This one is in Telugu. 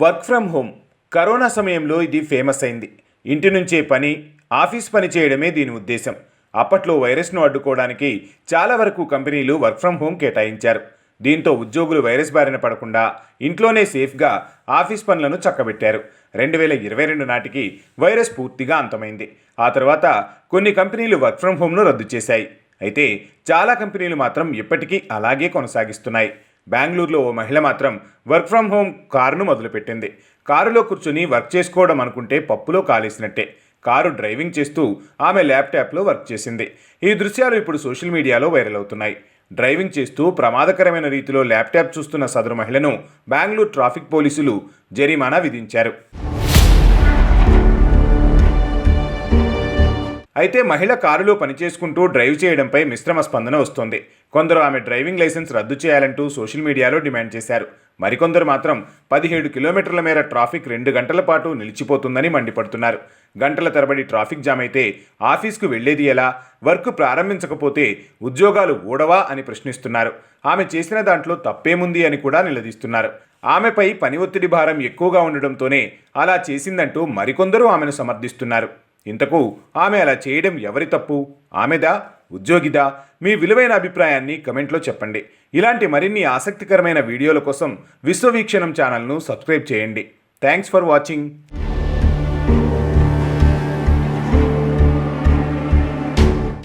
Work from home. కరోనా సమయంలో ఇది ఫేమస్ అయింది. ఇంటి నుంచే పని ఆఫీస్ పని చేయడమే దీని ఉద్దేశం. అప్పట్లో వైరస్ను అడ్డుకోవడానికి చాలా వరకు కంపెనీలు వర్క్ ఫ్రమ్ హోమ్ కేటాయించారు. దీంతో ఉద్యోగులు వైరస్ బారిన పడకుండా ఇంట్లోనే సేఫ్గా ఆఫీస్ పనులను చక్కబెట్టారు. రెండు వేల ఇరవై రెండు నాటికి వైరస్ పూర్తిగా అంతమైంది. ఆ తర్వాత కొన్ని కంపెనీలు వర్క్ ఫ్రమ్ హోమ్ను రద్దు చేశాయి. అయితే చాలా కంపెనీలు మాత్రం ఇప్పటికీ అలాగే కొనసాగిస్తున్నాయి. బెంగళూరులో ఓ మహిళ మాత్రం వర్క్ ఫ్రమ్ హోమ్ కారును మొదలుపెట్టింది. కారులో కూర్చుని వర్క్ చేసుకోవడం అనుకుంటే పప్పులో కాలేసినట్టే. కారు డ్రైవింగ్ చేస్తూ ఆమె ల్యాప్టాప్లో వర్క్ చేసింది. ఈ దృశ్యాలు ఇప్పుడు సోషల్ మీడియాలో వైరల్ అవుతున్నాయి. డ్రైవింగ్ చేస్తూ ప్రమాదకరమైన రీతిలో ల్యాప్టాప్ చూస్తున్న సదరు మహిళను బెంగళూరు ట్రాఫిక్ పోలీసులు జరిమానా విధించారు. అయితే మహిళ కారులో పనిచేసుకుంటూ డ్రైవ్ చేయడంపై మిశ్రమ స్పందన వస్తోంది. కొందరు ఆమె డ్రైవింగ్ లైసెన్స్ రద్దు చేయాలంటూ సోషల్ మీడియాలో డిమాండ్ చేశారు. మరికొందరు మాత్రం పదిహేడు కిలోమీటర్ల మేర ట్రాఫిక్ రెండు గంటల పాటు నిలిచిపోతుందని మండిపడుతున్నారు. గంటల తరబడి ట్రాఫిక్ జామ్ అయితే ఆఫీస్కు వెళ్ళేది ఎలా వర్క్ ప్రారంభించకపోతే ఉద్యోగాలు ఊడవా అని ప్రశ్నిస్తున్నారు. ఆమె చేసిన దాంట్లో తప్పేముంది అని కూడా నిలదీస్తున్నారు. ఆమెపై పని ఒత్తిడి భారం ఎక్కువగా ఉండడంతోనే అలా చేసిందంటూ మరికొందరు ఆమెను సమర్థిస్తున్నారు. ఇంతకు ఆమె అలా చేయడం ఎవరి తప్పు? ఆమెదా? ఉద్యోగిదా? మీ విలువైన అభిప్రాయాన్ని కమెంట్లో చెప్పండి. ఇలాంటి మరిన్ని ఆసక్తికరమైన వీడియోల కోసం విశ్వవీక్షణం ఛానల్ను సబ్స్క్రైబ్ చేయండి. Thanks for watching.